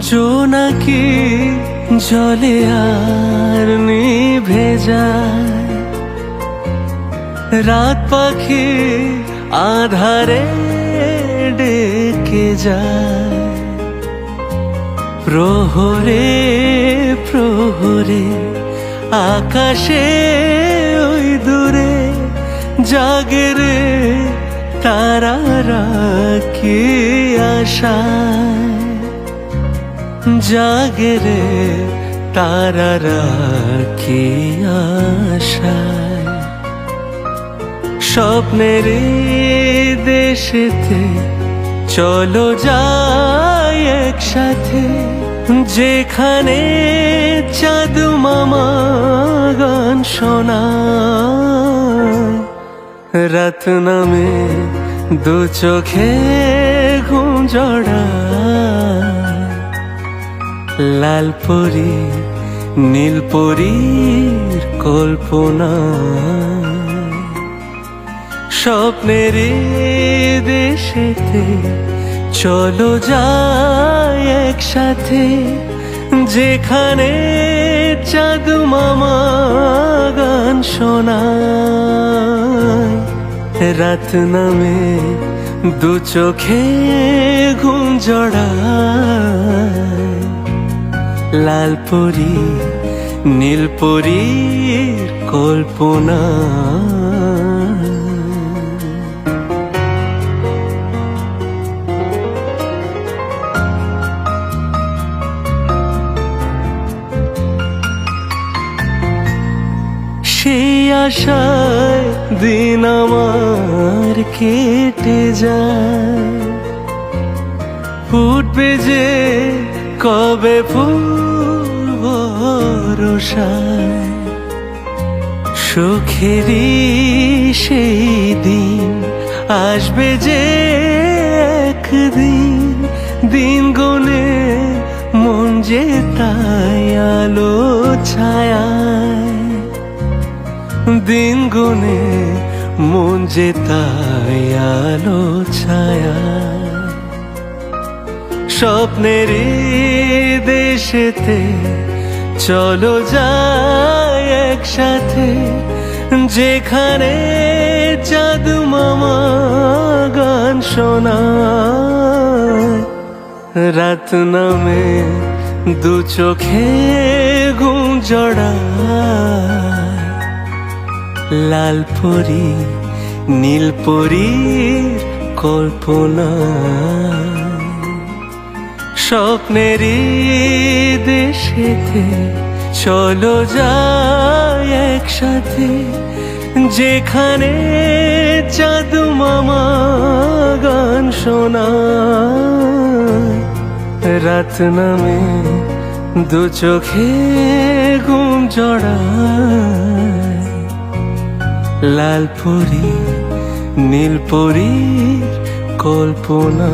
জোনাকি জলে আর নিভে যায়। রাত পাখি আধারে ডেকে যায়। প্রহরে প্রহরে, আকাশে ওই দূরে জাগরে তারারা কি আশায়? জাগরে তারারা কি আশায়। স্বপ্নের দেশেতে চলো যাই একসাথে, যেখানে চাঁদু মামা গান শোনা রাত নামে দু চোখে ঘুম জড়া লাল পরি, নীল পরীর কল্পনা। স্বপ্নের দেশেতে চলো যায় একসাথে, যেখানে চাঁদু মামা গান শোনায়। রাত নামে দু চোখে ঘুম জড়ায়। লাল পরি, নীল পরীর কল্পনা। সেই আশায় দিন আমার কেটে যায়। ফুটবে যে কবে ফুল বরসায় সুখেরই সেই দিন আসবে যে একদিন। দিন গুনে মন যে তাই আলো ছায়ায়, দিন গুনে মন যে তাই আলো ছায়া স্বপ্নের দেশেতে চলো যাই একসাথে, যেখানে জাদু মামা গান শোনায়। রাত নামে দু চোখে ঘুম জড়ায়। লাল পরি, নীল পরীর কল্পনা। স্বপ্নেরই দেশেতে চলো যাই একসাথে। যেখানে জাদু মামা গান শোনা রাত নামে দু চোখে ঘুম জড়ায় লাল পরি, নীল পরীর কল্পনা।